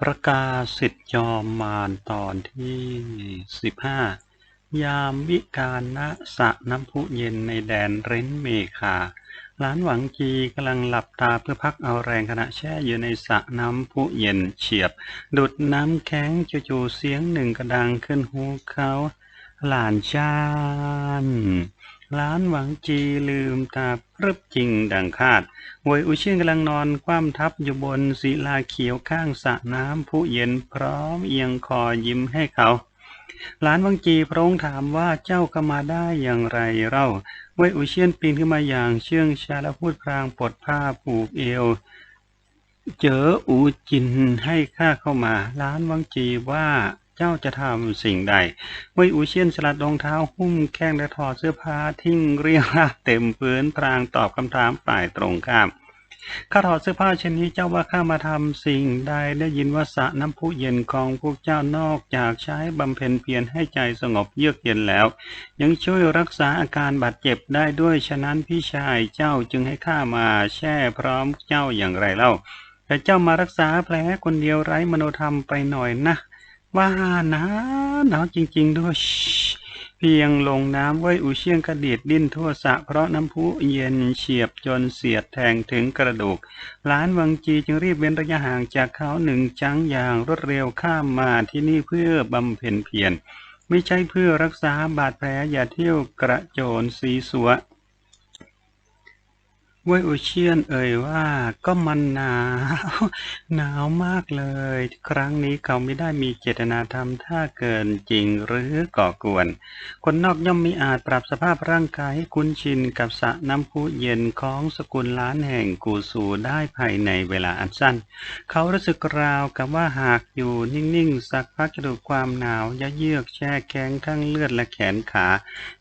ประกาศสิทธิจอมมารตอนที่สิบห้ายามวิการณสะน้ำพุเย็นในแดนเร้นเมฆาหลานหวังจีกำลังหลับตาเพื่อพักเอาแรงขณะแช่อยู่ในสระน้ำพุเย็นเฉียบ ดุดน้ำแข็งจู่ๆเสียงหนึ่งกระดังขึ้นหูเขา หลานชาน ลานหวังจีลืมตาพรึบจริงดังคาดหวยอุเชียนกำลังนอนคว่ำทับอยู่บนศิลาเขียวข้างสระน้ำผู้เย็นพร้อมเอียงคอยิ้มให้เขาหลานวังจีพระองค์ถามว่าเจ้าเข้ามาได้อย่างไรเล่าเวยอุเชียนปีนขึ้นมาอย่างเชื่องชาและพูดพลางปลดผ้าผูกเอว เจออูจินให้ข้าเข้ามาหลานวังจีว่า เจ้าจะทำสิ่งใดเวยอูเชียนสลัดรองเท้าหุ้มแข้งและถอดเสื้อผ้าทิ้งเรียราเต็มพื้นพรางตอบคำถามฝ่ายตรงข้ามข้าถอดเสื้อผ้าเช่นนี้เจ้าว่าข้ามาทำสิ่งใดได้ยินว่าสระน้ำพุเย็นของพวกเจ้านอกจากใช้บำเพ็ญเพียรให้ใจสงบเยือกเย็นแล้ว ยังช่วยรักษาอาการบาดเจ็บได้ด้วยฉะนั้นพี่ชายเจ้าจึงให้ข้ามาแช่พร้อมเจ้าอย่างไรเล่า แต่เจ้ามารักษาแผลคนเดียวไร้มโนธรรมไปหน่อยนะ ว่าหนาวหนาวจริง ๆ ด้วย เพียงลงน้ำไว้อุเชียงกระดิดดิ้นทั่วสะ เพราะน้ำพุเย็นเฉียบจนเสียดแทงถึงกระดูกหลานวังจีจึงรีบเว้นระยะห่างจากเขาหนึ่งจังอย่างรวดเร็วข้ามมาที่นี่เพื่อบำเพ็ญเพียรไม่ใช่เพื่อรักษาบาดแผลอย่าเที่ยวกระโจนสีสัว เวยอุเชียนเอ่ยว่าก็มันหนาว หนาวมากเลย ครั้งนี้เขาไม่ได้มีเจตนาทำท่าเกินจริงหรือก่อกวน คนนอกย่อมไม่อาจปรับสภาพร่างกายให้คุ้นชินกับสระน้ำพุเย็นของสกุลล้านแห่งกูสูได้ภายในเวลาอันสั้น เขารู้สึกราวกับว่าหากอยู่นิ่งๆ สักพักจะถูกความหนาว ยะเยือกแช่แข็งทั้งเลือดและแขนขา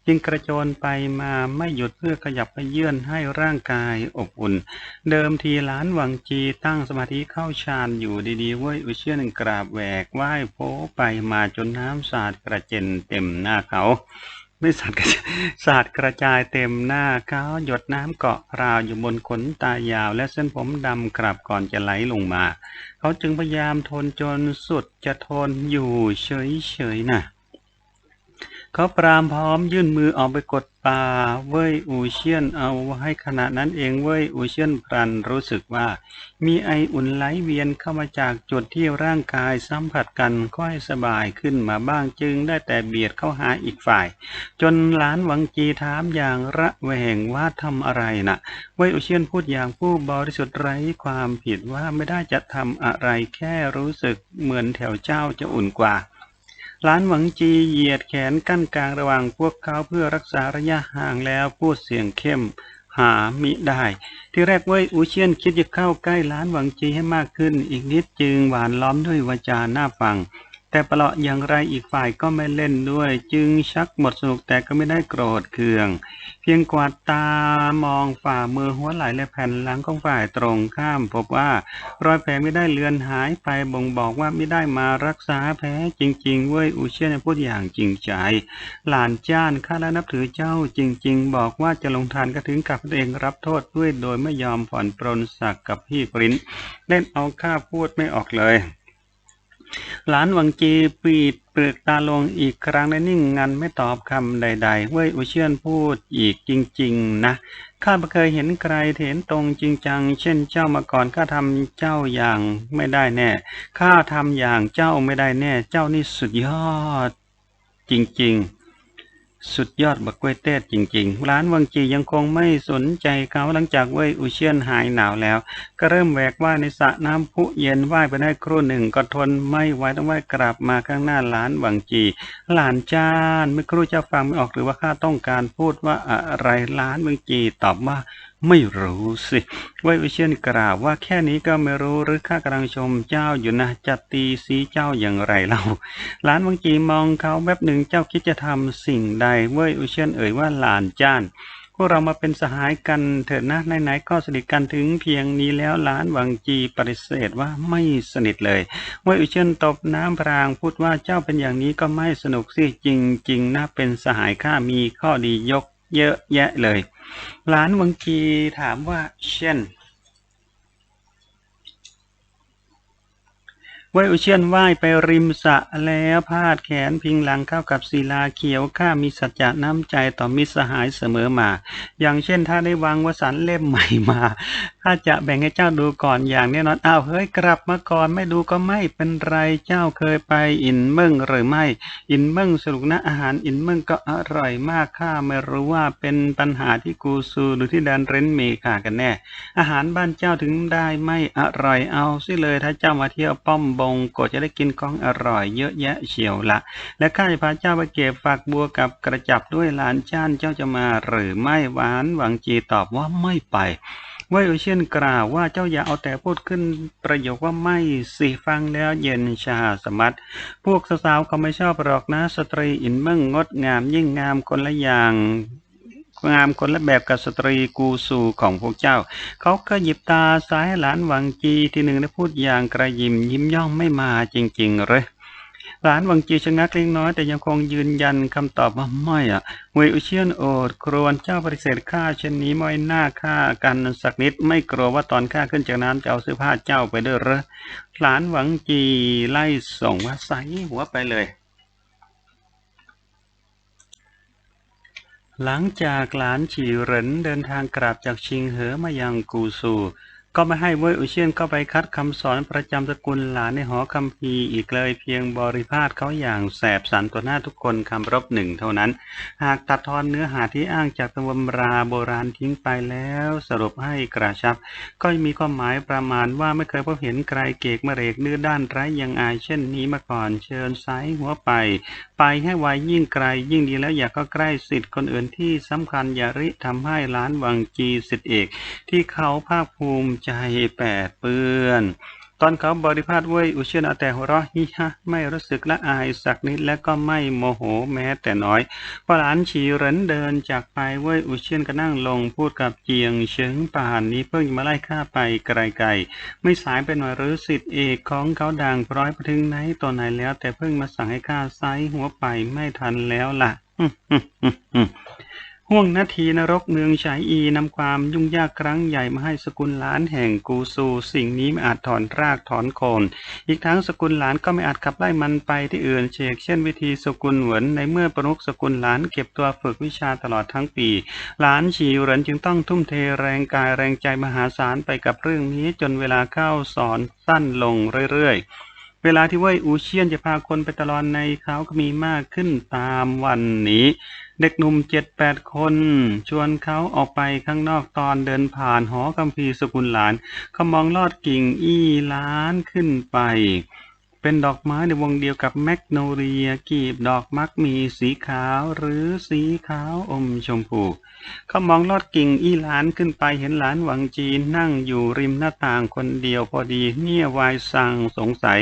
จึงกระโจนไปมาไม่หยุดเพื่อขยับไปเยื่อนให้ร่างกายอบอุ่น เดิมทีหลานวังจีตั้งสมาธิเข้าฌานอยู่ดีๆเว้ยอุเชียนกราบแหวกไหว้โพไปมาจนน้ำสาดกระเจ็นเต็มหน้าเขาไม่สาดกระสาดกระจายเต็มหน้าเขาหยดน้ำเกาะราวอยู่บนขนตายาว และเส้นผมดำกลับก่อนจะไหลลงมา เขาจึงพยายามทนจนสุดจะทนอยู่เฉยๆน่ะ เขาปรามพร้อมยื่นมือออกไปกดปาเว้ยอูเชียนเอาให้ขณะนั้นเองเว้ยอูเชียนพรันรู้สึกว่า มีไออุ่นไหลเวียนเข้ามาจากจุดที่ร่างกายสัมผัสกันค่อยสบายขึ้นมาบ้างจึงได้แต่เบียดเข้าหาอีกฝ่าย จนหลานหวังจีถามอย่างระแวงว่าทำอะไรนะ่ะ เว้ยอูเชียนพูดอย่างผู้บริสุทธิ์ไร้ความผิดว่าไม่ได้จะทำอะไรแค่รู้สึกเหมือนแถวเจ้าจะอุ่นกว่า หลานหวังจีเหยียดแขนกั้นกลางระหว่างพวกเขาเพื่อรักษาระยะห่างแล้วพูดเสียงเข้มหามิได้ ที่แรกเว้ยอูเชียนคิดจะเข้าใกล้หลานหวังจีให้มากขึ้น อีกนิดจึงหวานล้อมด้วยวาจาหน้าฟัง แต่ประลาะอย่างไรอีกฝ่ายก็ไม่เล่นด้วย จึงชักหมดสนุกแต่ก็ไม่ได้โกรธเคือง เพียงกวาดตามองฝ่ามือหัวไหล่และแผ่นหลังของฝ่ายตรงข้าม พบว่ารอยแผลไม่ได้เลือนหายไปบ่งบอกว่าไม่ได้มารักษาแผลจริง ๆ เว้ยอูเชียนพูดอย่างจริงใจ หลานจ้านข้าและนับถือเจ้าจริง ๆ บอกว่าจะลงทานก็ถึงกับตัวเองรับโทษด้วยโดยไม่ยอมผ่อนปรนสักกับพี่ปริ้นเล่นเอาข้าพูดไม่ออกเลย หลานวังจีปีดเปลือกตาลงอีกครั้งและนิ่งงันไม่ตอบคำใด ๆ เว้ยอุเชียนพูดอีกจริง ๆ นะ ข้าไม่เคยเห็นใครเห็นตรงจริงจัง เช่นเจ้ามาก่อนข้าทำเจ้าอย่างไม่ได้แน่ ข้าทำอย่างเจ้าไม่ได้แน่ เจ้านี่สุดยอด จริง ๆ สุดยอดบักกล้วยเต้จริง ๆ ร้านวังจียังคงไม่สนใจเขาหลังจากเว่ยอุเชียนหายหนาวแล้ว ก็เริ่มแหวกว่ายในสระน้ำพุเย็นว่ายไปได้ครู่หนึ่งก็ทนไม่ไหวต้องว่ายกลับมาข้างหน้าร้านวังจี หลานจานไม่ครู่จะฟังไม่ออกหรือว่าข้าต้องการพูดว่าอะไรร้านวังจีตอบว่าไม่รู้สิไว้วิเชียนกล่าวว่าแค่นี้ก็ไม่รู้หรือข้ากำลังชมเจ้าอยู่นะจะตีสีเจ้าอย่างไรเล่าหลานวังจีมองเขาแป๊บหนึ่งเจ้าคิดจะทำสิ่งใดเว้ยอุเชียนเอ่ยว่าหลานจ้านพวกเรามาเป็นสหายกันเถิดนะไหนๆก็สนิทกันถึงเพียงนี้แล้วหลานวังจีปฏิเสธว่าไม่สนิทเลยว้ยอุเชียนตบน้ำพรางพูดว่าเจ้าเป็นอย่างนี้ก็ไม่สนุกสิจริงๆนะเป็นสหายข้ามีข้อดียกเยอะแยะเลย หลานวังกีถามว่าเช่น ว่ยอุเชียนว่ายไปริมสะแล้วพาดแขนพิงหลังเข้ากับศิลาเขียวข้ามีสัจจะน้ำใจต่อมิสหายเสมอมา อย่างเช่นถ้าได้วางวสันเล่มใหม่มาข้าจะแบ่งให้เจ้าดูก่อนอย่างแน่นอนอ้าวเฮ้ยกลับมาก่อนไม่ดูก็ไม่เป็นไรเจ้าเคยไปอินเมึงหรือไม่ อินเมึงสรุกนะอาหารอินเมึงก็อร่อยมากข้าไม่รู้ว่าเป็นปัญหาที่กูซูหรือที่แดนเรนเมคากันแน่ อาหารบ้านเจ้าถึงได้ไม่อร่อยเอาสิเลยถ้าเจ้ามาเที่ยวป้อมบงก็จะได้กินของอร่อยเยอะแยะเฉียวละ และข้าจะพาเจ้าไปเก็บฝักบัวกับกระจับด้วยหลานจ้านเจ้าจะมาหรือไม่หวานหวังจีตอบว่าไม่ไปเว่ยเชียนกล่าวว่าเจ้าอย่าเอาแต่พูดขึ้นประโยคว่าไม่สิฟังแล้วเย็นชาสมัตพวกสาวเขาไม่ชอบหรอกนะสตรีอินเมั่งงดงามยิ่งงามคนละอย่าง งามคนละแบบกับสตรีกูสู่ของพวกเจ้า เขาก็หยิบตาซ้ายหลานหวังจีที่หนึ่งได้พูดอย่างกระยิมยิ้มย่องไม่มาจริงๆเลยหลานวังจีชะงักเล็กน้อยแต่ยังคงยืนยันคำตอบว่าไม่อะเวอุเชียนโอดครวนเจ้าปฏิเสธข้าเช่นนี้ไม่น่าฆ่ากันสักนิดไม่กลัวว่าตอนข้าขึ้นจากน้ำจะเอาเสื้อผ้าเจ้าไปด้วยหรอหลานหวังจีไล่ส่งว่าใส่หัวไปเลย หลังจากหลานฉีเหรินเดินทางกลับจากชิงเหอมายังกูซู ก็ไม่ให้เว่ยอุเชียนเข้าไปคัดคำสอนประจำสกุลหลานในหอคำพีอีกเลยเพียงบริพาทเขาอย่างแสบสันต่อหน้าทุกคนคำรบหนึ่งเท่านั้น หากตัดทอนเนื้อหาที่อ้างจากตำราโบราณทิ้งไปแล้วสรุปให้กระชับ ก็มีความหมายประมาณว่าไม่เคยพบเห็นใครเกกมะเรกดื้อด้านไร้ยังอายเช่นนี้มาก่อนเชิญไซหัวไป ไปให้ไวยิ่งไกลยิ่งดีแล้วอยากก็ใกล้สิทธิ์คนอื่นที่สำคัญอย่าริทำให้ล้านวังจีสิทธิเอก ที่เขาภาคภูมิใจแปดเปื้อน ตอนเขาบริพาทเว้ยอุเชนเอาแต่หัวเราะฮิฮะไม่รู้สึกละอายสักนิดและก็ไม่โมโหแม้แต่น้อยพอหลานฉีเหรินเดินจากไปเว้ยอุเชนก็นั่งลงพูดกับเจียงเฉิงป่านนี้เพิ่งมาไล่ข้าไปไกลๆไม่สายไปหน่อยหรือสิทธิเอกของเขาดังพร้อยไปถึงไหนตัวไหนแล้ว แต่เพิ่งมาสั่งให้ข้าไซหัวไปไม่ทันแล้วล่ะ ห่วงนาทีนรกเมืองฉายอีนำความยุ่งยากครั้งใหญ่มาให้สกุลหลานแห่งกูซู สิ่งนี้ไม่อาจถอนรากถอนโคน อีกทั้งสกุลหลานก็ไม่อาจขับไล่มันไปที่อื่นเชกเช่นวิธีสกุลเหวินในเมื่อประมุขสกุลหลานเก็บตัวฝึกวิชาตลอดทั้งปี หลานฉีเหรินจึงต้องทุ่มเทแรงกายแรงใจมหาศาลไปกับเรื่องนี้จนเวลาเข้าสอนสั้นลงเรื่อยๆเวลาที่เว่ยอูเชียนจะพาคนไปตลอดในเขาก็มีมากขึ้นตามวันนี้ เด็กหนุ่มเจ็ดแปดคน ชวนเขาออกไปข้างนอกตอนเดินผ่านหอคัมภีสกุลหลานเขามองลอดกิ่งอี้ล้านขึ้นไป เป็นดอกไม้ในวงเดียวกับแมกโนเลียกีบดอกมักมีสีขาวหรือสีขาวอมชมพูเขามองลอดกิ่งอี้หลานขึ้นไปเห็นหลานหวังจีนนั่งอยู่ริมหน้าต่างคนเดียวพอดีเนี่ยวายสั่งสงสัย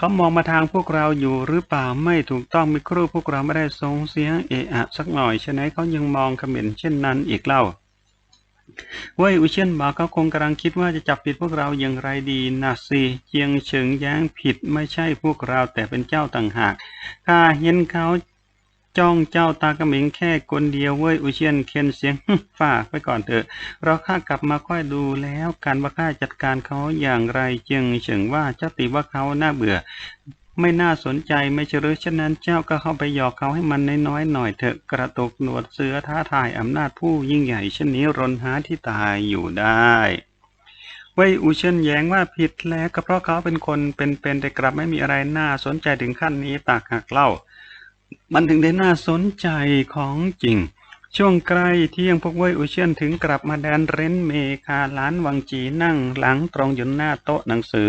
เขามองมาทางพวกเราอยู่หรือเปล่าไม่ถูกต้องมิครูพวกเราไม่ได้ส่งเสียงเอะอะสักหน่อยฉะนั้นเขายังมองเขม็นเช่นนั้นอีกเล่าเว่ยอุเชียนบอกเขาคงกำลังคิดว่าจะจับผิดพวกเราอย่างไรดีนะสิเจียงเฉิงแย้งผิดไม่ใช่พวกเราแต่เป็นเจ้าต่างหากข้าเห็นเขา จ้องเจ้าตากระหมิงแค่คนเดียวเว้ยอุเชียนเคียนเสียงฝ่าไปก่อนเถอะ เราข้ากลับมาค่อยดูแล้วการว่าข้าจัดการเขาอย่างไรจึงเฉิงว่าเจ้าติว่าเขาน่าเบื่อไม่น่าสนใจไม่เฉลือฉะนั้นเจ้าก็เข้าไปหยอกเขาให้มันน้อยๆหน่อยเถอะกระตกหนวดเสือท้าทายอำนาจผู้ยิ่งใหญ่เช่นนี้รนหาที่ตายอยู่ได้เว่ยอูเชนแย้งว่าผิดแล้วก็เพราะเขาเป็นคนเป็นๆแต่กลับไม่มีอะไรน่าสนใจถึงขั้นนี้ตากหักเล่า มันถึงได้น่าสนใจของจริง ช่วงใกล้เที่ยงพวกเว่ยอุเชียนถึงกลับมาแดนเรนเมคาล้านวังจีนั่งหลังตรงอยู่หน้าโต๊ะหนังสือ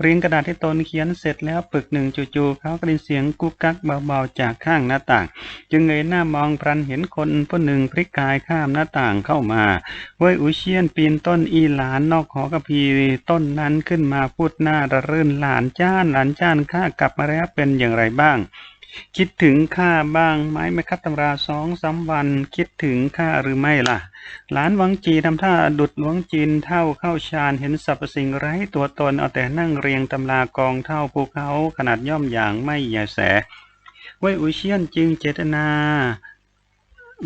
เรียงกระดาษที่ตนเขียนเสร็จแล้วปึกหนึ่งจู่ๆเขาก็ได้เสียงกุกกักเบาๆจากข้างหน้าต่าง จึงเงยหน้ามองพรันเห็นคนผู้หนึ่งพลิกกายข้ามหน้าต่างเข้ามา เว่ยอุเชียนปีนต้นอีหลานนอกหอกระพีต้นนั้นขึ้นมาพูดหน้าระรื่นหลานจ้านหลานจ้านข้ากลับมาแล้วเป็นอย่างไรบ้าง คิดถึงข้าบ้างไหมไม่คัดตำราสองสาวัน คิดถึงข้าหรือไม่ล่ะ หลานหวังจีทำท่าดุดหลวงจีนเท่าเข้าฌานเห็นสรรพสิ่งไร้ตัวตนเอาแต่นั่งเรียงตำรากองเท่าภูเขาขนาดย่อมอย่างไม่ใหญ่แสไว้อุเชียนจึงเจตนา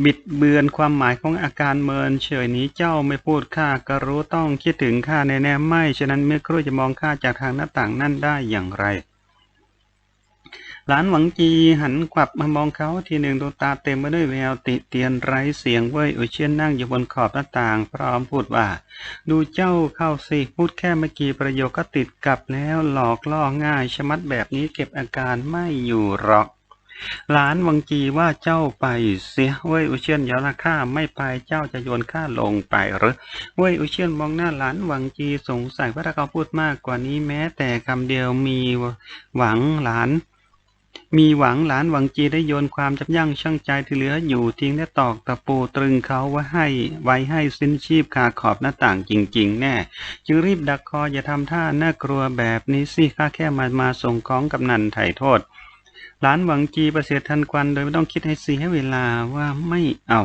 บิดเบือนความหมายของอาการเมินเฉยนี้เจ้าไม่พูดข้าก็รู้ต้องคิดถึงข้าแน่ๆไม่ ฉะนั้นเมื่อครู่จะมองข้าจากทางหน้าต่างนั่นได้อย่างไร หลานหวังจีหันกลับมามองเขาทีหนึ่งดวงตาเต็มไปด้วยแววติเตียนไร้เสียงเว้ยอุเชียนนั่งอยู่บนขอบหน้าต่างพร้อมพูดว่า ดูเจ้าเข้าสิพูดแค่เมื่อกี้ประโยคก็ติดกับแล้วหลอกล่อง่ายชะมัดแบบนี้เก็บอาการไม่อยู่หรอกหลานวังจีว่าเจ้าไปเสียเว้ยอุเชียนอย่าละข้าไม่ไปเจ้าจะโยนข้าลงไปหรือเว้ยอุเชียนมองหน้าหลานวังจีสงสัยว่าถ้าเขาพูดมากกว่านี้แม้แต่คำเดียวมีหวังหลาน มีหวังหลานหวังจีได้โยนความจับยั่งชั่งใจที่เหลืออยู่ทิ้งและตอกตะปูตรึงเขาไว้ให้ไว้ให้สิ้นชีพคาขอบหน้าต่างจริง ๆ แน่ จึงรีบดักคออย่าทำท่าน่ากลัวแบบนี้สิข้าแค่มามาส่งของกำนันไถ่โทษ หลานหวังจีประเสริฐทันควันโดยไม่ต้องคิดให้เสียเวลาว่าไม่เอา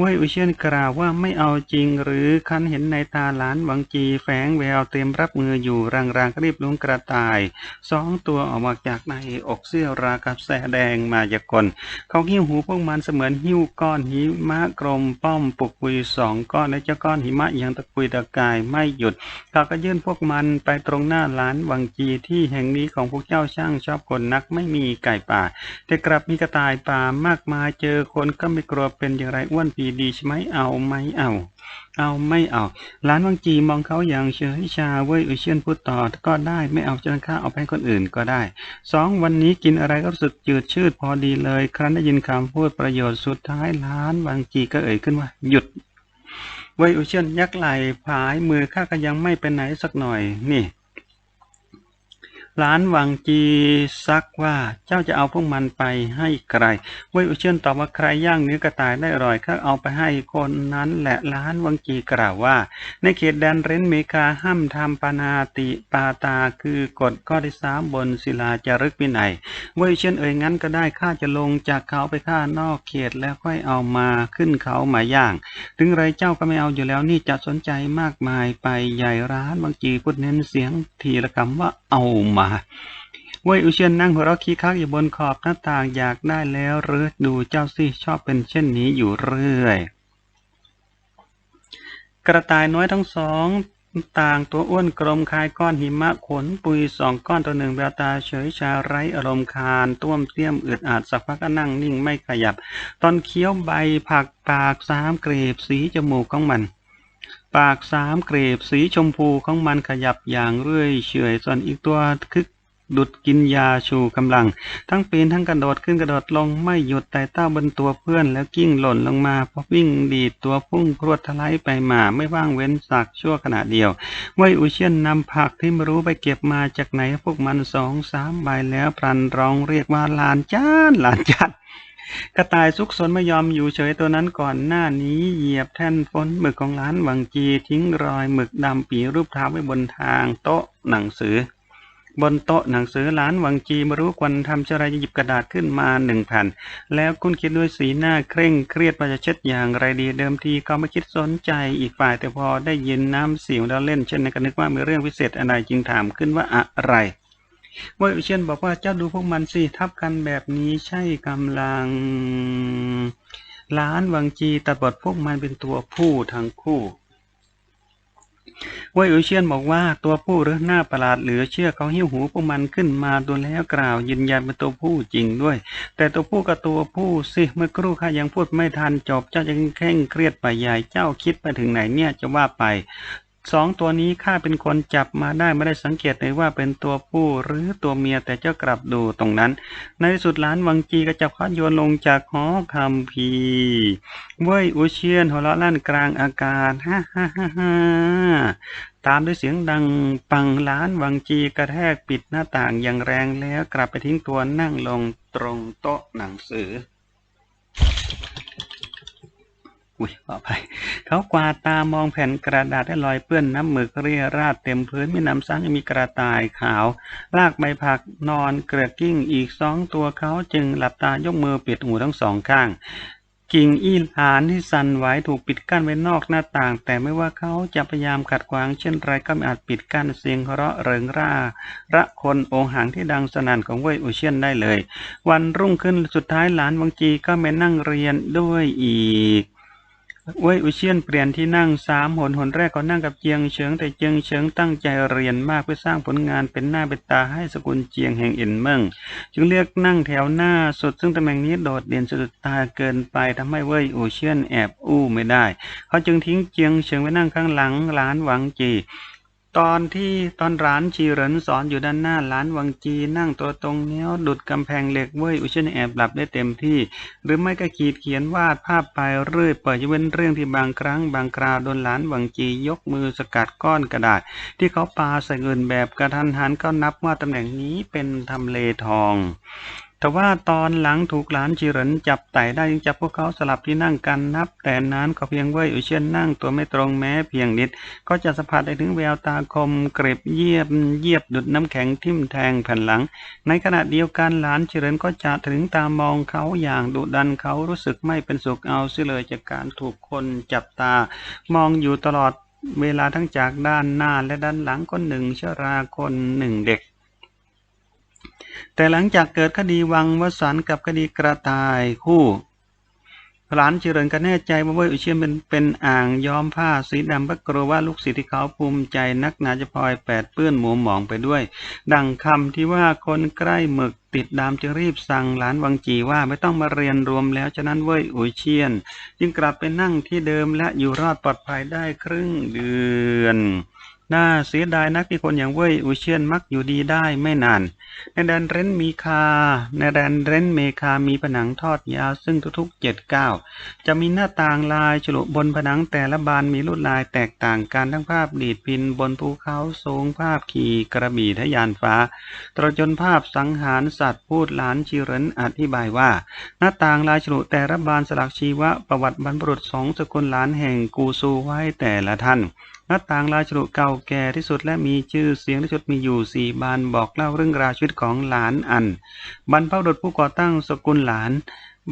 ว่ยอุเชียนกล่าวว่าไม่เอาจริง หรือคันเห็นในตาหลานหวังจีแฝงแววเตรียมรับมืออยู่รางๆก็รีบลุงกระต่ายสองตัวออกมาจากในอกเสื้อรากับแสแดงมายากลเขาหิ้วหูพวกมันเสมือนหิ้วก้อนหิมะกลมป้อมปุกปุยสองก้อนและเจ้าก้อนหิมะยังตะกุยตะกายไม่หยุดเขาก็ยื่นพวกมันไปตรงหน้าหลานหวังจีที่แห่งนี้ของพวกเจ้าช่างชอบคนนักไม่มีไก่ป่าแต่กลับมีกระต่ายป่ามากมายเจอคนก็ไม่กลัวเป็นอย่างไรอ้วนปีดีใช่ไหมเอาไม่เอาเอาไม่เอาหลานวังจีมองเขาอย่างเฉยชาเว้ยอุเชียนพูดต่อก็ได้ไม่เอาจนข้าเอาไปให้คนอื่นก็ได้สองวันนี้กินอะไรก็รู้สึกจืดชืดพอดีเลย ครั้นได้ยินคำพูดประโยชน์สุดท้ายล้านบางจีก็เอ่ยขึ้นว่า หยุดเวยอุเชียนยักไหลผายมือข้าก็ยังไม่เป็นไหนสักหน่อยนี่ ล้านวังจีซักว่าเจ้าจะเอาพวกมันไปให้ใครเวยอุเชียนตอบว่าใครย่างเนื้อกระต่ายได้อร่อยข้าเอาไปให้คนนั้นแหละล้านวังจีกล่าวว่า ในเขตแดนเรนเมกาห้ามทำปานาติปาตาคือกฎข้อที่สามบนศิลาจารึกวินัยเวยเช่นเอ่ยงั้นก็ได้ข้าจะลงจากเขาไปข้านอกเขตแล้วค่อยเอามาขึ้นเขามาย่าง ถึงไรเจ้าก็ไม่เอาอยู่แล้วนี่จะสนใจมากมายไปใหญ่ร้านบางจีพูดเน้นเสียงทีละคำว่าเอามาเวยอุเชียนนั่งหัวเราะขี้คักอยู่บนขอบหน้าต่างอยากได้แล้วหรือดูเจ้าสิชอบเป็นเช่นนี้อยู่เรื่อย กระต่ายน้อยทั้งสองต่างตัวอ้วนกลมคายก้อนหิมะขนปุยสองก้อนตัวหนึ่งแววตาเฉยชาไร้อารมณ์คานต้วมเตี้ยมอึดอัดสักพักก็นั่งนิ่งไม่ขยับ ตอนเคี้ยวใบผักปากสามเกรบสีจมูกของมัน ปากสามเกรบสีชมพูของมันขยับอย่างเรื่อยเฉยส่วนอีกตัวคึกดุดกินยาชูกำลัง ทั้งปีนทั้งกระโดดขึ้นกระโดดลงไม่หยุดแต่เต้าบนตัวเพื่อนแล้วกิ้งหล่นลงมาพอวิ่งดีดตัวพุ่งพรวดทลายไปมาไม่ว่างเว้นสักชั่วขณะเดียวเว่ยอุเชียนนำผักที่ไม่รู้ไปเก็บมาจากไหนพวกมันสองสามใบแล้วพลันร้องเรียกว่าหลานจ้านหลานจาน กระต่ายซุกซนไม่ยอมอยู่เฉยตัวนั้นก่อนหน้านี้เหยียบแท่นฝนหมึกของร้านวังจีทิ้งรอยหมึกดำปีรูปเท้าไว้บนทางโต๊ะหนังสือ บนโต๊ะหนังสือร้านวังจีไม่รู้ควันทำชอะไรหยิบกระดาษขึ้นมาหนึ่งแผ่น แล้วคุณคิดด้วยสีหน้าเคร่งเครียดว่าจะเช็ดอย่างไรดีเดิมทีเขาไม่คิดสนใจอีกฝ่ายแต่พอได้ยินน้ำเสียงแล้วเล่นเช่นนั้นก็นึกว่ามีเรื่องพิเศษอะไรจึงถามขึ้นว่าอะไร เว่าเชนบอกว่าเจ้าดูพวกมันสิทับกันแบบนี้ใช่กำลัง ล้านวังจีตัดบทพวกมันเป็นตัวผู้ทั้งคู่ว่ยอุเชียนบอกว่าตัวผู้หรือหน้าประหลาดเหลือเชื่อเขาหิ้วหูพวกมันขึ้นมาดูแล้วกล่าว ยืนยันเป็นตัวผู้จริงด้วย แต่ตัวผู้กับตัวผู้สิเมื่อครู่ข้ายังพูดไม่ทันจบเจ้าจะเคร่งเครียดไปใหญ่เจ้าคิดไปถึงไหนเนี่ยจะว่าไป สองตัวนี้ข้าเป็นคนจับมาได้ไม่ได้สังเกตเลยว่าเป็นตัวผู้หรือตัวเมียแต่เจ้ากลับดูตรงนั้น ในสุดหลานวังจีก็จับเขาโยนลงจากหอคำพีเว้ยอุเชียนหัวเราะลั่นกลางอากาศฮ่าฮ่าฮ่าฮ่าตามด้วยเสียงดังปังล้านวังจีกระแทกปิดหน้าต่างอย่างแรงแล้วกลับไปทิ้งตัวนั่งลงตรงโต๊ะหนังสือ อุ้ยขออภัยเขากวาดตามองแผ่นกระดาษให้ลอยเปื้อนน้ำหมึกเรียราดเต็มพื้นไม่นำซ้ำยังมีกระต่ายขาว ลากใบผักนอนเกลือกกิ้งอีกสองตัวเขาจึงหลับตายกมือปิดหูทั้งสองข้างกิ่งอีหลานที่สั่นไหวถูกปิดกั้นไว้นอกหน้าต่าง แต่ไม่ว่าเขาจะพยายามขัดขวางเช่นไรก็ไม่อาจปิดกั้นเสียงเราะเริงร่า ระคนโอหังที่ดังสนั่นของเว่ยอุเชียนได้เลย วันรุ่งขึ้นสุดท้ายหลานวังจีก็มานั่งเรียนด้วยอีก เว่ยอุเชียนเปลี่ยนที่นั่งสามหนหนแรกก็นั่งกับเจียงเฉิงแต่เจียงเฉิงตั้งใจเรียนมากเพื่อสร้างผลงานเป็นหน้าเป็นตาให้สกุลเจียงแห่งอินเมิงจึงเลือกนั่งแถวหน้าสุดซึ่งตำแหน่งนี้โดดเด่นสุดตาเกินไปทำให้เว่ยอุเชียนแอบอู้ไม่ได้ เขาจึงทิ้งเจียงเฉิงไว้นั่งข้างหลังหลานหวังจี ตอนที่ตอนร้านชีเหรินสอนอยู่ด้านหน้าร้านวังจีนั่งตัวตรงเนี้ยดุดกำแพงเหล็กเว้ยอุเชนแอบหลับได้เต็มที่ หรือไม่ก็ขีดเขียนวาดภาพไปเรื่อยเปิดยเว้นเรื่องที่บางครั้งบางคราวโดนหลานวังจียกมือสกัดก้อนกระดาษ ที่เขาปาใส่เงินแบบกระทันหันก็นับว่าตำแหน่งนี้เป็นทำเลทอง แต่ว่าตอนหลังถูกหลานจีเหรินจับไต่ได้จึงจับพวกเขาสลับที่นั่งกันนับ แต่นั้นก็เพียงเว้ยอุเชียนนั่งตัวไม่ตรงแม้เพียงนิด ก็จะสัมผัสได้ถึงแววตาคมเกร็บเยียบเยียบดุดน้ำแข็งทิ่มแทงแผ่นหลัง ในขณะเดียวกันหลานเฉริญก็จะถึงตามองเขาอย่างดุดันเขารู้สึกไม่เป็นสุขเอาเสียเลยจากการถูกคนจับตา มองอยู่ตลอดเวลาทั้งจากด้านหน้าและด้านหลังคนหนึ่งชราคนหนึ่งเด็ก แต่หลังจากเกิดคดีวังวสันกับคดีกระต่ายคู่ หลานเจริญก็แน่ใจว่าเว่ยอุเชียนเป็นเป็นอ่างย้อมผ้าสีดำเพระกลัวว่าลูกศิษย์ที่เขาภูมิใจนักหนาจะพลอยแปดเปื้อนหมูหมองไปด้วย ดังคำที่ว่าคนใกล้หมึกติดดามจึงรีบสั่งหลานวังจีว่าไม่ต้องมาเรียนรวมแล้วฉะนั้นเว่ยอุเชียน จึงกลับไปนั่งที่เดิมและอยู่รอดปลอดภัยได้ครึ่งเดือน น่าเสียดายนักที่คนอย่างเว่ยอุเชียนมักอยู่ดีได้ไม่นาน ในแดนเรนมีคา ในแดนเรนเมคามีผนังทอดยาวซึ่งทุกๆเจ็ดเก้าจะมีหน้าต่างลายฉลุบนผนังแต่ละบานมีลวดลายแตกต่างกันทั้งภาพดีดพินบนภูเขาสูงภาพขี่กระบี่ทะยานฟ้า ตรจนภาพสังหารสัตว์พูดหลานชิรนอธิบายว่า หน้าต่างลายฉลุแต่ละบานสลักชีวะประวัติบรรพบุรุษสองสกุลหลานแห่งกูซูไว้แต่ละท่าน หน้าต่างลายฉลุเก่าแก่ที่สุดและมีชื่อเสียงที่สุดมีอยู่สี่บานบอกเล่าเรื่องราวชีวิตของหลานอัน บรรพบุรุษผู้ก่อตั้งสกุลหลาน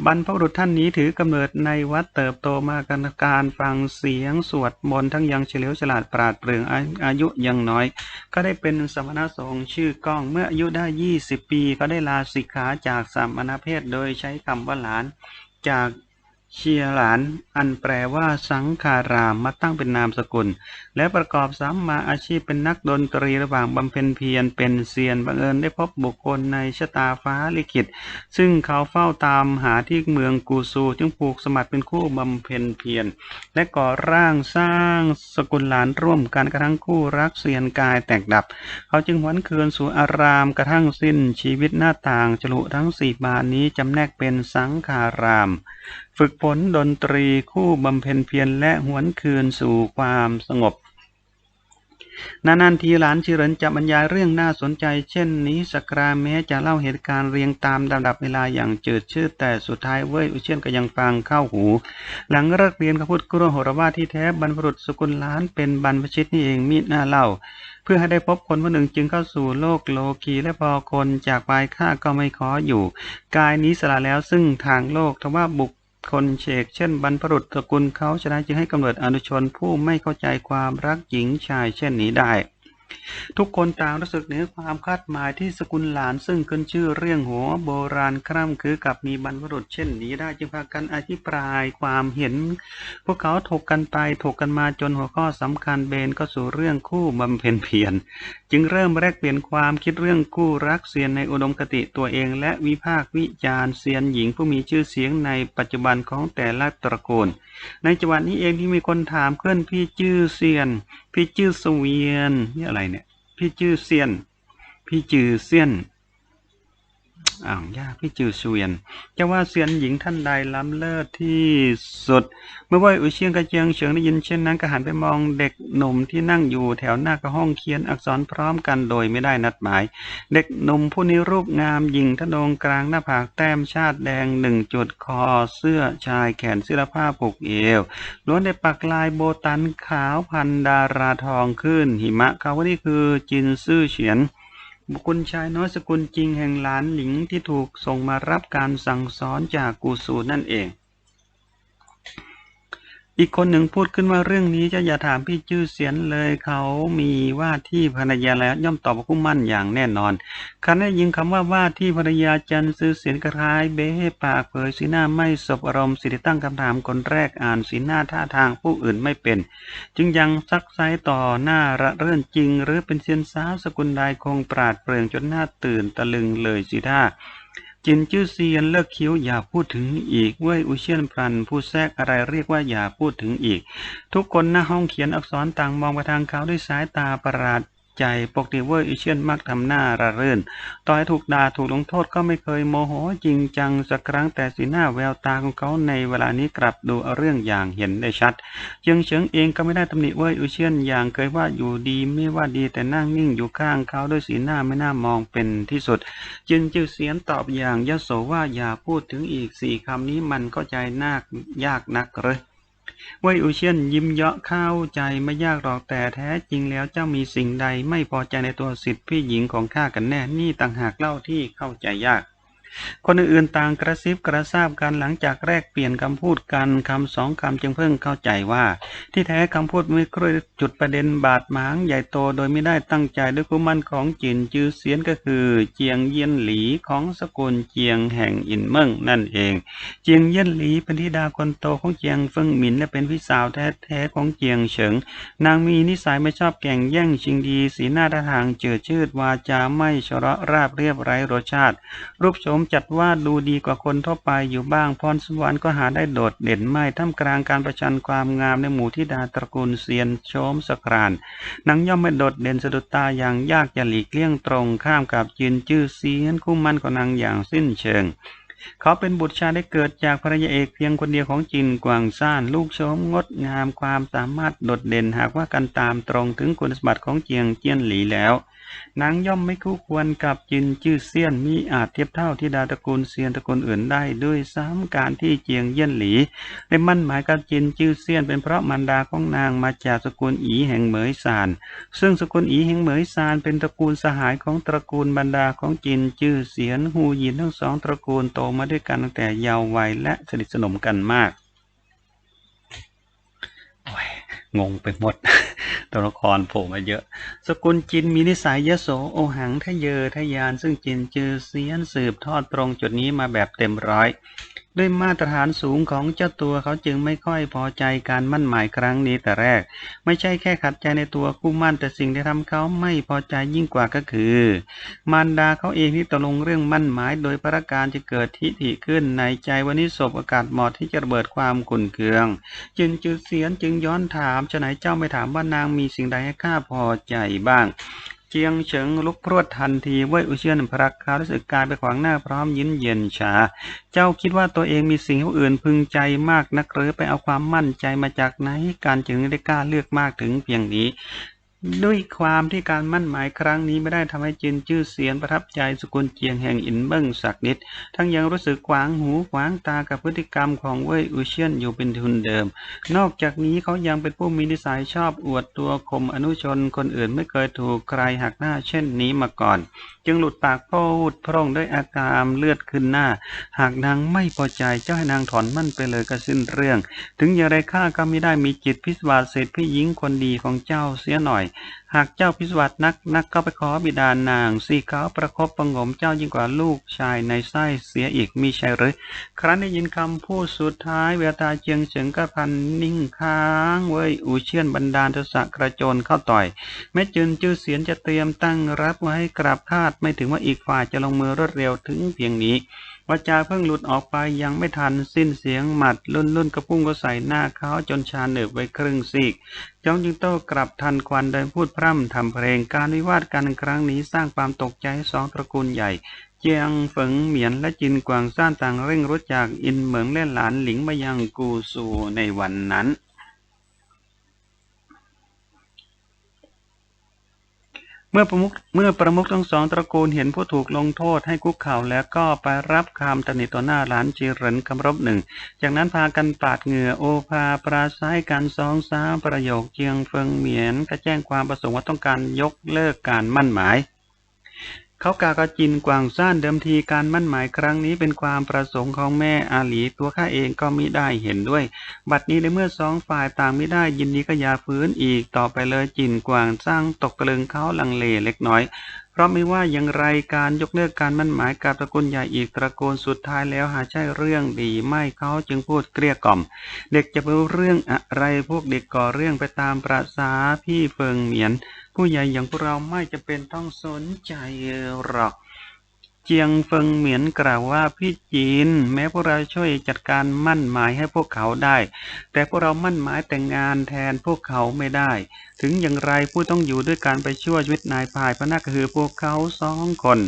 บรรพบุรุษท่านนี้ถือกำเนิดในวัดเติบโตมากันการฟังเสียงสวดมนต์ทั้งยังเฉลียวฉลาดปราดเปรื่องอาอายุยังน้อย ก็ได้เป็นสมณสงฆ์ชื่อก้องเมื่ออายุได้ 20 ปี ก็ได้ลาสิกขาจากสามณเพศโดยใช้คำว่าหลานจาก เชียหลาน อันแปลว่าสังขารามมาตั้งเป็นนามสกุล และประกอบสัมมาอาชีพเป็นนักดนตรีระหว่างบำเพ็ญเพียรเป็นเซียนบังเอิญได้พบบุคคลในชะตาฟ้าลิขิต ซึ่งเขาเฝ้าตามหาที่เมืองกูซูจึงผูกสมัครเป็นคู่บำเพ็ญเพียรและก่อร่างสร้างสกุลหลานร่วมกันกระทั่งคู่รักเสียนกายแตกดับ เขาจึงหวนคืนสู่อารามกระทั่งสิ้นชีวิตหน้าต่างจลุทั้งสี่บานนี้จำแนกเป็นสังขารามฝึกฝนดนตรีคู่บำเพ็ญเพียรและหวนคืนสู่ความสงบนานๆทีหลานชิเรินจะบรรยายเรื่องน่าสนใจ เช่นนี้สักคราแม้จะเล่าเหตุการณ์เรียงตามลำดับเวลาอย่างเจิดชื่อแต่สุดท้ายเว้ยอุเชียนก็ยังฟังเข้าหู หลังเลิกเรียนก็พูดกลัวโหรว่าที่แท้บรรพบุรุษสกุลล้านเป็นบรรพชิตนี่เองมิน่าเล่า เพื่อให้ได้พบคนวันหนึ่งจึงเข้าสู่โลกโลกีและพอคนจากไปข้าก็ไม่ขออยู่ กายนี้สละแล้วซึ่งทางโลกทว่าบุค คนเชกเช่นบรรพรุษตระกูลเขาฉะนั้นจึงให้กำเนิดอนุชนผู้ไม่เข้าใจความรักหญิงชายเช่นนี้ได้ ทุกคนต่างรู้สึกเหนือความคาดหมายที่สกุลหลานซึ่งขึ้นชื่อเรื่องหัวโบราณคร่ำคือกับมีบรรพบุรุษเช่นนี้ได้จึงพากันอธิปรายความเห็น พวกเขาถกกันไปถกกันมาจนหัวข้อสำคัญเบนก็สู่เรื่องคู่บำเพ็ญเพียรจึงเริ่มแลกเปลี่ยนความคิดเรื่องคู่รักเซียนในอุดมคติตัวเอง และวิพากษ์วิจารณ์เซียนหญิงผู้มีชื่อเสียงในปัจจุบันของแต่ละตระกูล ในจังหวัดนี้เองที่มีคนถามเพื่อนพี่ชื่อเซียน พี่ชื่อเสเวียนนี่อะไรเนี่ย พี่ชื่อเซียน พี่จือเซียน อ่าวยากพี่จือเสวียนจะว่าเซียนหญิงท่านใดล้ำเลิศที่สุด เมื่อว่ายอุยเชียงกระเจียงเฉิงได้ยินเช่นนั้นก็หันไปมองเด็กหนุ่มที่นั่งอยู่แถวหน้ากระห้องเขียนอักษรพร้อมกันโดยไม่ได้นัดหมาย เด็กหนุ่มผู้นี้รูปงามหญิงทะนงกลางหน้าผากแต้มชาติแดงหนึ่งจุดคอเสื้อชายแขนเสื้อผ้าผูกเอวล้วนได้ปักลายโบตันขาวพันดาราทองขึ้น หิมะเขาว่านี่คือจินซื่อเฉียน บุคคลชายน้อยสกุลจริงแห่งหลานหลิงที่ถูกส่งมารับการสั่งสอนจากกูสูนั่นเอง อีกคนหนึ่งพูดขึ้นว่าเรื่องนี้จะอย่าถามพี่จื้อเสียนเลยเขามีว่าที่ภรรยาแล้วย่อมตอบว่าคู่มั่นอย่างแน่นอนคันได้ยินคำว่าว่าที่ภรรยาจันซื้อเสียนกระทายเบ้ปากเผยสีหน้าไม่สบอารมณ์สิริตั้งคำถามคนแรกอ่านสีหน้าท่าทางผู้อื่นไม่เป็น จึงยังซักไซต่อหน้าระเรื่อนจริง หรือเป็นเซียนสาวสกุลใดคงปราดเปรื่องจนหน้าตื่นตะลึงเลยสิท่า จินจื้อเซียนเลิกคิ้วอย่าพูดถึงอีกเว้ยอุเชียนพลันผู้แทรกอะไรเรียกว่าอย่าพูดถึงอีก ทุกคนหน้าห้องเขียนอักษรต่างมองไปทางเขาด้วยสายตาประหลาด ใจปกติเว้ยอุเชียนมักทำหน้าระเรื่นต่อให้ถูกด่าถูกลงโทษก็ไม่เคยโมโหจริงจังสักครั้งแต่สีหน้าแววตาของเขาในเวลานี้กลับดูเอาเรื่องอย่างเห็นได้ชัดเจียงเฉิงเองก็ไม่ได้ตำหนิเว้ยอุเชียนอย่างเคยว่าอยู่ดีไม่ว่าดีแต่นั่งนิ่งอยู่ข้างเขาด้วยสีหน้าไม่น่ามองเป็นที่สุด จึงจือเสียนตอบอย่างยโสว่าอย่าพูดถึงอีกสี่คำนี้มันก็ใจนากยากนักเลย เว่ยอูเชียนยิ้มเยาะเข้าใจไม่ยากหรอกแต่แท้จริงแล้วเจ้ามีสิ่งใดไม่พอใจในตัวสิทธิพี่หญิงของข้ากันแน่ นี่ต่างหากเล่าที่เข้าใจยาก คนอื่นๆต่างกระซิบกระซาบกันหลังจากแรกเปลี่ยนคำพูดกันคำสองคำจึงเพิ่งเข้าใจว่า ที่แท้คำพูดไม่ครยจุดประเด็นบาดหมางใหญ่โตโดยไม่ได้ตั้งใจด้วยคู่มั่นของจินจือเสียนก็คือ เจียงเยียนหลีของสกุลเจียงแห่งอินเมิงนั่นเอง เจียงเยียนหลีเป็นธิดาคนโตของเจียงเฟิงหมินและเป็นพี่สาวแท้ๆของเจียงเฉิง นางมีนิสัยไม่ชอบแก่งแย่งชิงดีสีหน้าท่าทางเจือชืดวาจาไม่เฉระราบเรียบไร้รสชาติ รูปโฉมจัดว่าดูดีกว่าคนทั่วไปอยู่บ้าง พรสวรรค์ก็หาได้โดดเด่นไม่ ท่ามกลางการประชันความงามในหมู่ธิดาตระกูลเซียนโฉมสกรานนางย่อมไม่โดดเด่นสะดุดตาอย่างยากจะหลีกเลี่ยงตรงข้ามกับจินจื้อเซียนคู่มั่นของนางอย่างสิ้นเชิงเขาเป็นบุตรชายได้เกิดจากภรรยาเอกเพียงคนเดียวของจินกวางซ่าน ลูกโฉมงดงามความสามารถโดดเด่นหากว่ากันตามตรงถึงคุณสมบัติของเจียงเจียนหลีแล้ว นางย่อมไม่คู่ควรกับจินจื้อเซียนมีอาจเทียบเท่าที่ดาตระกูลเซียนตระกูลอื่นได้ ด้วยซ้ำการที่เจียงเยี่ยนหลีได้มั่นหมายกับจินจื้อเซียนเป็นเพราะมารดาของนางมาจากสกุลอีแห่งเหมยซาน ซึ่งสกุลอีแห่งเหมยซานเป็นตระกูลสหายของตระกูลบรรดาของจินจื้อเสียนฮูยินทั้งสองตระกูลโตมาด้วยกันตั้งแต่เยาว์วัยและสนิทสนมกันมาก งงไปหมด ตัวละครโผล่มาเยอะ สกุลจินมีนิสัยยโสโอหังทะเยอทะยาน ซึ่งจินจือเซียนสืบทอดตรงจุดนี้มาแบบเต็มร้อย ด้วยมาตรฐานสูงของเจ้าตัวเขาจึงไม่ค่อยพอใจการมั่นหมายครั้งนี้แต่แรก ไม่ใช่แค่ขัดใจในตัวคู่มั่นแต่สิ่งที่ทำเขาไม่พอใจยิ่งกว่าก็คือ มารดาเขาเองที่ตกลงเรื่องมั่นหมายโดยประการจะเกิดทิฐิขึ้นในใจวันนี้ศพอากาศหมาะที่จะระเบิดความขุ่นเคือง จึงจืดเสียนจึงย้อนถามจะไหนเจ้าไม่ถามว่านางมีสิ่งใดให้ข้าพอใจบ้าง จียงเฉิงลุกพรวดทันทีเว่ยอุเชียนพรักคารู้สึกกายไปขวางหน้าพร้อมยิ้นเย็นชา เจ้าคิดว่าตัวเองมีสิ่งอื่นพึงใจมากนักหรือไปเอาความมั่นใจมาจากไหนการจึงได้กล้าเลือกมากถึงเพียงนี้ ด้วยความที่การมั่นหมายครั้งนี้ไม่ได้ทำให้จินจื้อเสียนประทับใจสกุลเจียงแห่งอินเบิ้งสักนิด ทั้งยังรู้สึกขวางหูขวางตากับพฤติกรรมของเว่ยอุเชียนอยู่เป็นทุนเดิม นอกจากนี้เขายังเป็นผู้มีนิสัยชอบอวดตัวข่มอนุชนคนอื่นไม่เคยถูกใครหักหน้าเช่นนี้มาก่อน จึงหลุดปากพูดพร่องด้วยอาการเลือดขึ้นหน้า หากนางไม่พอใจเจ้าให้นางถอนมั่นไปเลยก็สิ้นเรื่อง ถึงอย่างไรข้าก็ไม่ได้มีจิตพิสวาสเศษพี่หญิงคนดีของเจ้าเสียหน่อยหากเจ้าพิสวัสนักนักก็ไปขอบิดานางสี่เขาประคบประงมเจ้ายิ่งกว่าลูกชายในไส้เสียอีกมีใช่หรือ ครั้นได้ยินคำพูดสุดท้ายเวตาเจียงเฉิงก็พันนิ่งค้างเว้ยอูเชียนบรรดาลทศกระโจนเข้าต่อย แม้จืนจื้อเสียนจะเตรียมตั้งรับไว้กราบคาดไม่ถึงว่าอีกฝ่ายจะลงมือรวดเร็วถึงเพียงนี้ วาจาเพิ่งหลุดออกไปยังไม่ทันสิ้นเสียงหมัดลุ่นลุ่นกระพุ่งก็ใส่หน้าเขาจนชาเหนือไว้ครึ่งซีกจ้องจึงโต้กลับทันควันโดยพูดพร่ำทำเพลงการวิวาทกันครั้งนี้สร้างความตกใจให้สองตระกูลใหญ่เจียงฝงเหมียนและจินกวางซ่านต่างเร่งรุดจากอินเหมืองเล่นหลานหลิงมายังกูซูในวันนั้น เมื่อประมุขเมื่อประมุขทั้งสองตระกูลเห็นผู้ถูกลงโทษให้คุกเข่าแล้วก็ไปรับคำตำหนิต่อหน้าหลานจีเรินคำรบหนึ่ง จากนั้นพากันปาดเหงื่อโอภาปราศัยกันสองสามประโยคเจียงเฟิงเหมียนก็แจ้งความประสงค์ว่าต้องการยกเลิกการมั่นหมาย เขากากระจินกวางซ่านเดิมทีการมั่นหมายครั้งนี้เป็นความประสงค์ของแม่อาหลีตัวข้าเองก็มิได้เห็นด้วย บัดนี้ในเมื่อสองฝ่ายต่างไม่ได้ยินดีก็อย่าฟื้นอีกต่อไปเลยจินกวางสร้างตกตะลึงเขาลังเลเล็กน้อยเพราะไม่ว่าอย่างไรการยกเลิกการมั่นหมายกับตระกูลใหญ่อีกตระกูลสุดท้ายแล้วหาใช่เรื่องดีไม่เขาจึงพูดเกลี้ยกล่อม เด็กจะไปรู้เรื่องอะไรพวกเด็กก่อเรื่องไปตามประษาพี่เฟิงเหมียน ผู้ใหญ่อย่างพวกเราไม่จะเป็นต้องสนใจหรอก เจียงเฟิงเหมียนกล่าวว่าพี่จีน แม้พวกเราช่วยจัดการมั่นหมายให้พวกเขาได้ แต่พวกเรามั่นหมายแต่งงานแทนพวกเขาไม่ได้ ถึงอย่างไรผู้ต้องอยู่ด้วยการไปช่วยชีวิตนายพายพระนักคือพวกเขาสองคน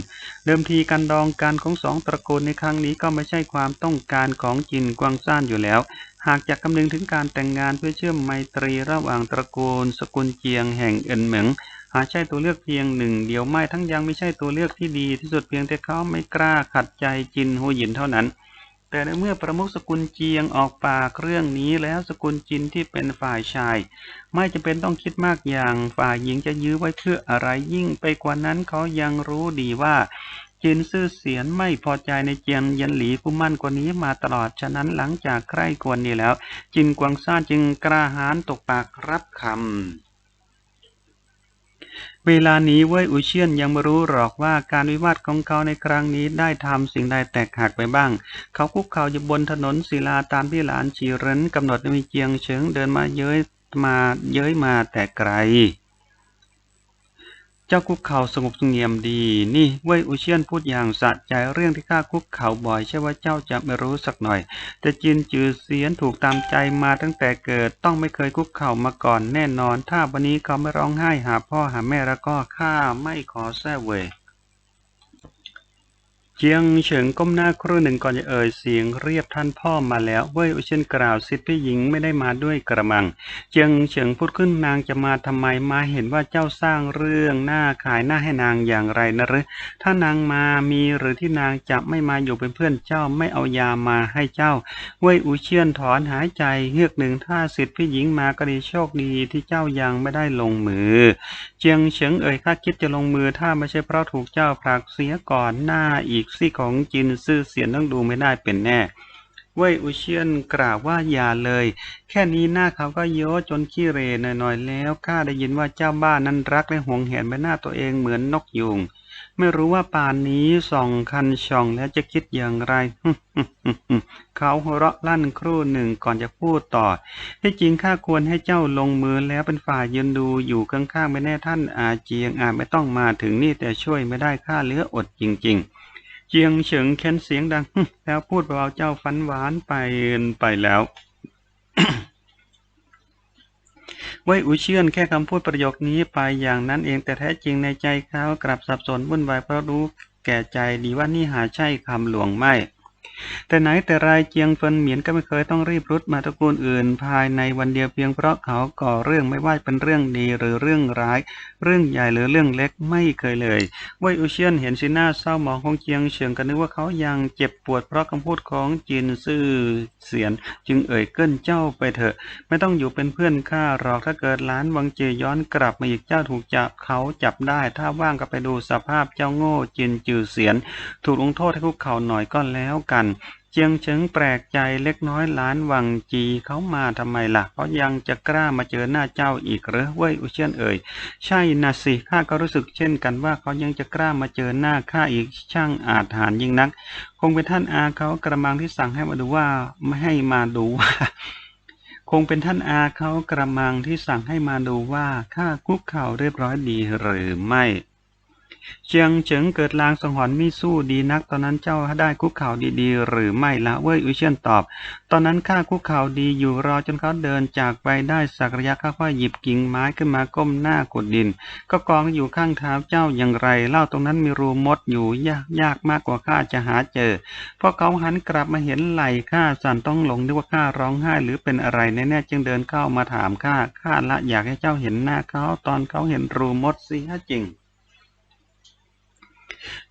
เดิมทีการดองการของสองตระกูลในครั้งนี้ก็ไม่ใช่ความต้องการของจินกวางซ่านอยู่แล้วหากจะคำนึงถึงการแต่งงานเพื่อเชื่อมไมตรีระหว่างตระกูล สกุลเจียงแห่งเอินเหมิงหาใช่ตัวเลือกเพียงหนึ่งเดียวไม่ทั้งยังไม่ใช่ตัวเลือกที่ดีที่สุดเพียงแต่เขาไม่กล้าขัดใจจินหูหยินเท่านั้น แต่ในเมื่อประมุขสกุลเจียงออกปากเรื่องนี้แล้วสกุลจินที่เป็นฝ่ายชาย ไม่จำเป็นต้องคิดมากอย่างฝ่ายหญิงจะยื้อไว้เพื่ออะไรยิ่งไปกว่านั้นเขายังรู้ดีว่าจินซื่อเสียนไม่พอใจในเจียงยันหลีผู้มั่นกว่านี้มาตลอด ฉะนั้นหลังจากใคร่ควรนี้แล้ว จินกวางซ่านจึงกล้าหาญตกปากรับคำ เวลานี้เว่ยอุเชียนยังไม่รู้หรอกว่าการวิวาทของเขาในครั้งนี้ได้ทำสิ่งใดแตกหักไปบ้าง เขาคุกเข่าอยู่บนถนนศิลาตามที่หลานชีเรนกำหนดให้มีเจียงเฉิงเดินมาเย้ยมาเย้ยมาแต่ไกล เจ้าคุกเข่าสงบเสงี่ยมดี นี่เว่ยอุเชียนพูดอย่างสะใจเรื่องที่ข้าคุกเข่าบ่อยใช่ว่าเจ้าจะไม่รู้สักหน่อย แต่จินจือเสียนถูกตามใจมาตั้งแต่เกิดต้องไม่เคยคุกเข่ามาก่อนแน่นอน ถ้าวันนี้เขาไม่ร้องไห้หาพ่อหาแม่แล้วก็ข้าไม่ขอแซ่เว่ย เจียงเฉิงก้มหน้าครู่หนึ่งก่อนจะเอ่ยเสียงเรียกท่านพ่อมาแล้วเว่ยอุเชียนกล่าวสิทธิพี่หญิงไม่ได้มาด้วยกระมัง เจียงเฉิงพูดขึ้นนางจะมาทำไมมาเห็นว่าเจ้าสร้างเรื่องหน้าขายหน้าให้นางอย่างไรนะหรือถ้านางมามีหรือที่นางจะไม่มาอยู่เป็นเพื่อนเจ้าไม่เอายามาให้เจ้าเว่ยอูเชียนถอนหายใจเฮือกหนึ่งถ้าสิทธิพี่หญิงมาก็ดีโชคดีที่เจ้ายังไม่ได้ลงมือ เจียงเฉิงเอ่ยข้าคิดจะลงมือถ้าไม่ใช่เพราะถูกเจ้าผลักเสียก่อนหน้าอีกซี่ของจินซื่อเสียนต้องดูไม่ได้เป็นแน่เว่ยอุเชียนกล่าวว่าอย่าเลย แค่นี้หน้าเขาก็โยจนขี้เหรหน่อยๆแล้วข้าได้ยินว่าเจ้าบ้านนั้นรักและหวงแหนใบหน้าตัวเองเหมือนนกยุงไม่รู้ว่าป่านนี้ส่องคันช่องแล้วจะคิดอย่างไร เขาหัวเราะลั่นครู่หนึ่งก่อนจะพูดต่อ ที่จริงข้าควรให้เจ้าลงมือแล้วเป็นฝ่ายยืนดูอยู่ข้างๆไม่แน่ท่านอาเจียงอาจไม่ต้องมาถึงนี่แต่ช่วยไม่ได้ข้าเลืออดจริง ๆ เจียงเฉิงแค้นเสียงดัง แล้วพูดเบาเจ้าฟันหวานไปไปแล้วเว้ยอูเชื่อนแค่คำพูดประโยคนี้ไปอย่างนั้นเองแต่แท้จริงในใจเขากลับสับสนวุ่นวายเพราะรู้แก่ใจดีว่านี่หาใช่คำหลวงไม่ แต่ไหนแต่ไรเจียงเฟินเหมียนก็ไม่เคยต้องรีบรุดมาตระกูลอื่น ภายในวันเดียวเพียงเพราะเขาก่อเรื่องไม่ว่าเป็นเรื่องดีหรือเรื่องร้าย เรื่องใหญ่หรือเรื่องเล็กไม่เคยเลยเว่ยอูเชียนเห็นสีหน้าเศร้าหมองของเจียงเฉิงก็นึกว่าเขายังเจ็บปวดเพราะคำพูดของจินซื่อเสียน จึงเอ่ยเกิ้นเจ้าไปเถอะ ไม่ต้องอยู่เป็นเพื่อนข้าหรอกถ้าเกิดล้านวังเจยย้อนกลับมาอีกเจ้าถูกจับเขาจับได้ ถ้าว่างก็ไปดูสภาพเจ้าโง่จินจือเสียน ถูกลงโทษให้คุกเข่าหน่อยก็แล้วกันเจียงเฉิงแปลกใจเล็กน้อยล้านวังจีเขามาทำไมล่ะ เพราะยังจะกล้ามาเจอหน้าเจ้าอีกหรือเว้ยอุเชียนเอ่ย ใช่นะสิข้าก็รู้สึกเช่นกันว่าเขายังจะกล้ามาเจอหน้าข้าอีกช่างอาถรรพ์ยิ่งนัก คงเป็นท่านอาเขากระมังที่สั่งให้มาดูว่าไม่ให้มาดูว่าคงเป็นท่านอาเขากระมังที่สั่งให้มาดูว่าข้าคุกเข่าเรียบร้อยดีหรือไม่ เชียงเฉิงเกิดลางสังหรณ์ไม่สู้ดีนัก ตอนนั้นเจ้าได้คุกเข่าดีๆ หรือไม่ละเว่ยอุเชียนตอบ ตอนนั้นข้าคุกเข่าดีอยู่รอจนเขาเดินจากไปได้สักระยะข้าค่อยหยิบกิ่งไม้ขึ้นมาก้มหน้ากดดิน ก็กองอยู่ข้างเท้าเจ้าอย่างไร เล่าตรงนั้นมีรูมดอยู่ยากยากมากกว่าข้าจะหาเจอพอเขาหันกลับมาเห็นไหล่ข้าสั่นต้องหลงนึกว่าข้าร้องไห้หรือเป็นอะไรแน่ๆจึงเดินเข้ามาถามข้าข้าละอยากให้เจ้าเห็นหน้าเขาตอนเขาเห็นรูมดสิฮะจริง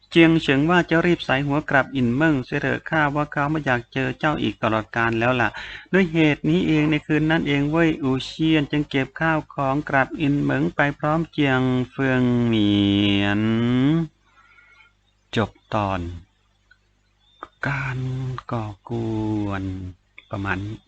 เจียงเฉิงว่าจะรีบใส่หัวกลับอินเมิงเสเถอข้าว่าเขาไม่อยากเจอเจ้าอีกตลอดกาลแล้วล่ะ ด้วยเหตุนี้เองในคืนนั้นเองเว่ยอูเชียนจึงเก็บข้าวของกลับอินเมิงไปพร้อมเจียงเฟืองเหมียน จบตอน การก่อกวนประมาณนี้